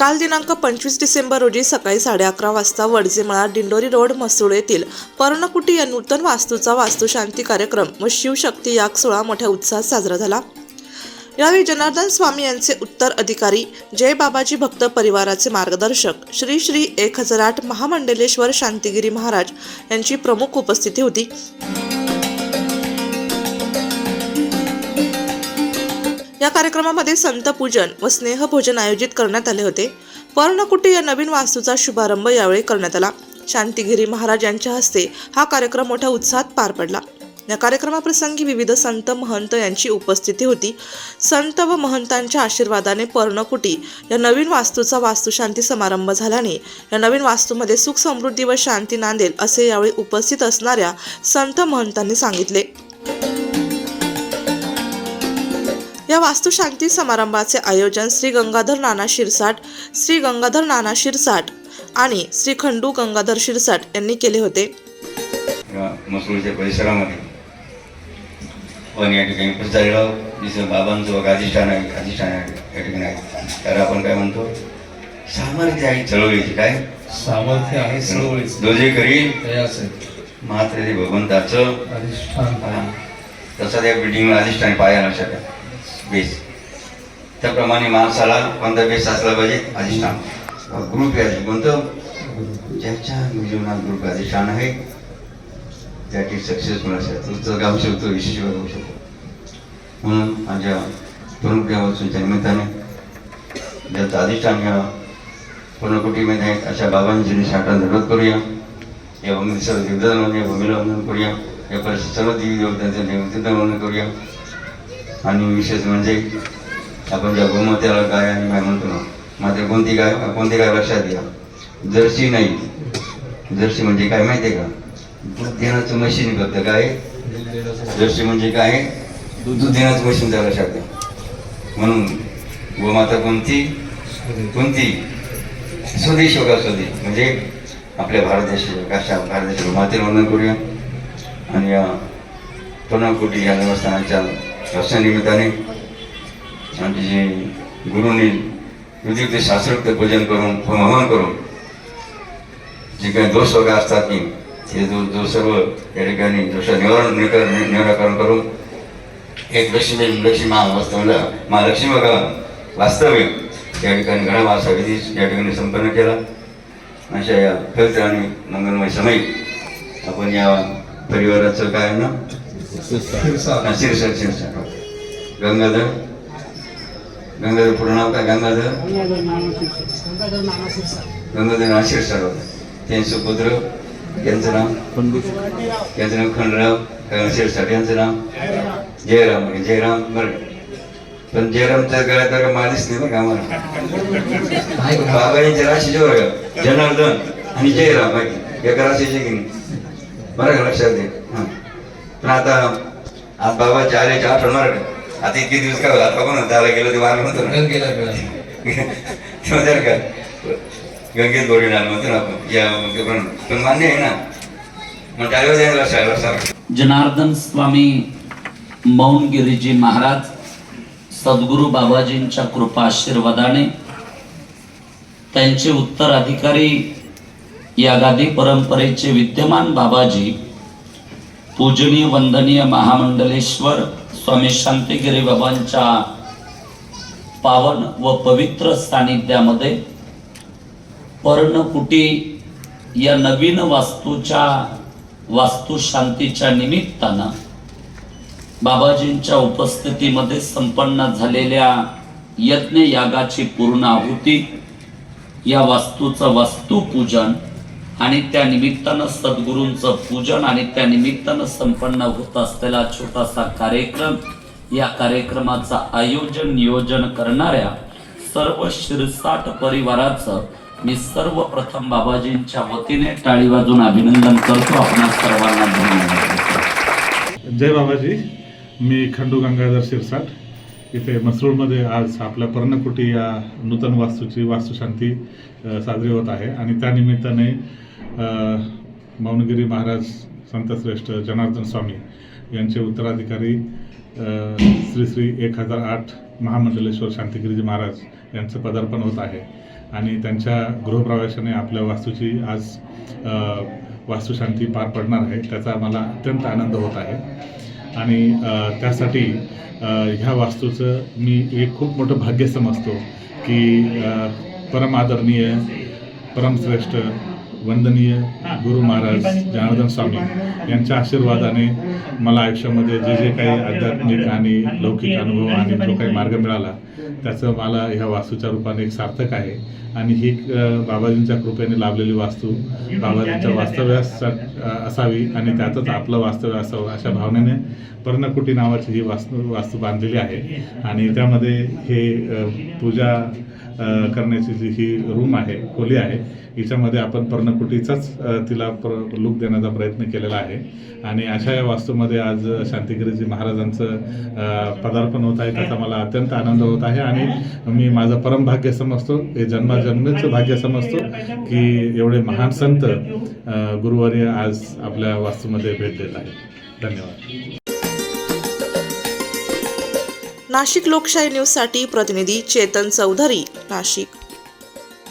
काल दिनांक पंचवीस डिसेंबर रोजी सकाळी साडे अकरा वाजता वडजेमळा दिंडोरी रोड मसूळ येथील पर्णकुटी या नूतन वास्तूचा वास्तुशांती कार्यक्रम व शिवशक्ती याग सोहळा मोठ्या उत्साहात साजरा झाला. यावेळी जनार्दन स्वामी यांचे उत्तर अधिकारी जय बाबाजी भक्त परिवाराचे मार्गदर्शक श्री श्री एक हजार आठ महामंडलेश्वर शांतिगिरी महाराज यांची प्रमुख उपस्थिती होती. या कार्यक्रमामध्ये संत पूजन व स्नेहभोजन आयोजित करण्यात आले होते. पर्णकुटी या नवीन वास्तूचा शुभारंभ यावेळी करण्यात आला. शांतिगिरी महाराज यांच्या हस्ते हा कार्यक्रम मोठ्या उत्साहात पार पडला. या कार्यक्रमाप्रसंगी विविध संत महंत यांची उपस्थिती होती. संत व महंतांच्या आशीर्वादाने पर्णकुटी या नवीन वास्तूचा वास्तुशांती समारंभ झाल्याने या नवीन वास्तूमध्ये सुख समृद्धी व शांती नांदेल असे यावेळी उपस्थित असणाऱ्या संत महंतांनी सांगितले. या वास्तुशांती समारंभाचे आयोजन श्री गंगाधर नाना शिरसाट श्री गंगाधर नाना शिरसाट आणि श्री खंडू गंगाधर शिरसाट यांनी केले होते. या परिसरामध्ये पण या ठिकाणी जिथं बाबांचं अधिष्ठान आहे अधिष्ठान आहे या ठिकाणी आहे. त्याला आपण काय म्हणतो? सामर्थ्य आहे चळवळीची काय? सामर्थ्य आहे चळवळीचं. करी. मात्र ते भगवंताचं. अधिष्ठान. हा. तसं त्या बिल्डिंगला अधिष्ठान पाया लक्षात आहे बेस त्याप्रमाणे माणसाला कोणता बेस असला पाहिजे अधिष्ठान. ग्रुप आहे कोणतं? ज्याच्या जीवनात ग्रुप अधिष्ठान आहे त्याची सक्सेसफुल असेल तुमचं गाऊ शकतो यशस्वी होऊ शकतो. म्हणून माझ्या प्रमुख या निमित्ताने ज्याचं अधिष्ठान या पूर्णकुटीमध्ये आहेत अशा बाबांची साठा धडवत करूया. या भूमी सर्व देवदान या भूमीला वंदन करूया. या परिसरात सर्व देवी देवतांचं देवतीचं वंदन करूया. आणि विशेष म्हणजे आपण ज्या गोमात्याला गाय आणि गाय म्हणतो ना मात्र कोणती गाय कोणती गाय लक्षात घ्या. जर्सी नाही. जर्सी म्हणजे काय माहिती आहे का? दूध देण्याचं मशीन फक्त काय? जर्सी म्हणजे काय? दूध देण्याचं मशीन त्या लक्षात घ्या. म्हणून गोमाता कोणती? कोणती? स्वदेश होगा स्वदेश म्हणजे आपल्या भारत देशाच्या काशा भारत देशाच्या मातेला वर्णन करूया. आणि या पुन्हा या देवस्थानाच्या वर्षानिमित्ताने आमचे जे गुरुंनी विधियुक्त शास्त्रोक्त पूजन करून हवन करून जे काही दोष वगैरे असतात की ते जो जो सर्व या ठिकाणी दोष निवारण निकर निराकरण करून एक लक्ष्मी लक्ष्मी महावास्तवला महालक्ष्मी बघा वास्तव्य. या ठिकाणी घडा विधी या ठिकाणी संपन्न केला. अशा या पवित्र आणि मंगलमय समय आपण या परिवाराचं काय ना शिरसाट. शिरसाट गंगाधर. गंगाधर पूर्ण नाव काय? गंगाधर? गंगाधर नाव शिरसाट होतं त्यांचे पुत्र यांचं नाव? यांचं नाव खंडराव शिरसाट यांचं नाव? जयराम. आहे. जयराम बरं. पण जयरामच्या गळ्यात बघा मालिश नाही का आम्हाला? बाबा यांच्या राशीचे बरं का जनार्दन आणि जयराम आहे एका राशीचे की नाही? बरं का लक्षात हां पण आता आज बाबाचे आल्याचे आठवण मार आता इतके दिवस काय होतं आता कोण त्याला गेलो ते वेळा तेव्हा जर का? गंगेत गोडी आलं म्हणतो ना आपण. या ते पण पण मान्य आहे ना. मग त्यावेळेस द्यायला लक्षात लक्षात जनार्दन स्वामी मौनगिरीजी महाराज सद्गुरू बाबाजींच्या कृपा आशीर्वादाने त्यांचे उत्तराधिकारी या गादी परंपरेचे विद्यमान बाबाजी पूजनीय वंदनीय महामंडलेश्वर स्वामी शांतिगिरी बाबांच्या पावन व पवित्र सानिध्यामध्ये पर्णकुटी या नवीन वास्तूच्या वास्तुशांतीच्या निमित्तानं बाबाजींच्या उपस्थितीमध्ये संपन्न झालेल्या यज्ञ यागाची पूर्ण आहुती या वास्तूचं वास्तुपूजन आणि त्या निमित्तानं सद्गुरूंचं पूजन आणि त्या निमित्तानं संपन्न होत असलेला छोटासा कार्यक्रम या कार्यक्रमाचं आयोजन नियोजन करणाऱ्या सर्व शिरसाट परिवाराचं मी सर्वप्रथम बाबाजींच्या वतीने टाळी वाजून अभिनंदन करतो. आपण सर्वांना धन्यवाद जय बाबाजी. मी खंडू गंगाधर शिरसाट. इथे मसरूळमध्ये आज आपल्या पर्णकुटी या नूतन वास्तूची वास्तुशांती साजरी होत आहे. आणि त्यानिमित्ताने मौनगिरी महाराज संतश्रेष्ठ जनार्दन स्वामी यांचे उत्तराधिकारी श्री श्री एक हजार आठ महामंडलेश्वर शांतिगिरीजी महाराज यांचं पदार्पण होत आहे. आणि त्यांच्या गृहप्रवेशाने आपल्या वास्तूची आज वास्तुशांती पार पडणार आहे. त्याचा मला अत्यंत आनंद होत आहे. आणि त्यासाठी ह्या वास्तूचं मी एक खूप मोठं भाग्य समजतो की परम आदरणीय परमश्रेष्ठ वंदनीय गुरु महाराज जनार्दन स्वामी यांच्या आशीर्वादाने मला आयुष्यामध्ये जे जे काही आध्यात्मिक आणि लौकिक अनुभव आणि जो काही मार्ग मिळाला त्याचं मला ह्या वास्तूच्या रूपाने एक सार्थक आहे. आणि ही बाबाजींच्या कृपेने लाभलेली वास्तू बाबाजींच्या वास्तव्यास असावी आणि त्यातच आपलं वास्तव्य असावं अशा भावनेने पर्णकुटी नावाची ही वास्तू वास्तू बांधलेली आहे. आणि त्यामध्ये हे पूजा करण्याची जी ही रूम आहे खोली आहे हिच्यामध्ये आपण पर्णकुटीचाच तिला प्र लुक देण्याचा प्रयत्न केलेला आहे. आणि अशा या वास्तूमध्ये आज शांतिगिरीजी महाराजांचं पदार्पण होत आहे त्याचा मला अत्यंत आनंद होत आहे. आणि मी माझं परम भाग्य समजतो हे जन्माजन्मीचं भाग्य समजतो की एवढे महान संत गुरुवारी आज आपल्या वास्तूमध्ये भेट देत आहे धन्यवाद. नाशिक लोकशाही न्यूजसाठी प्रतिनिधी चेतन चौधरी नाशिक.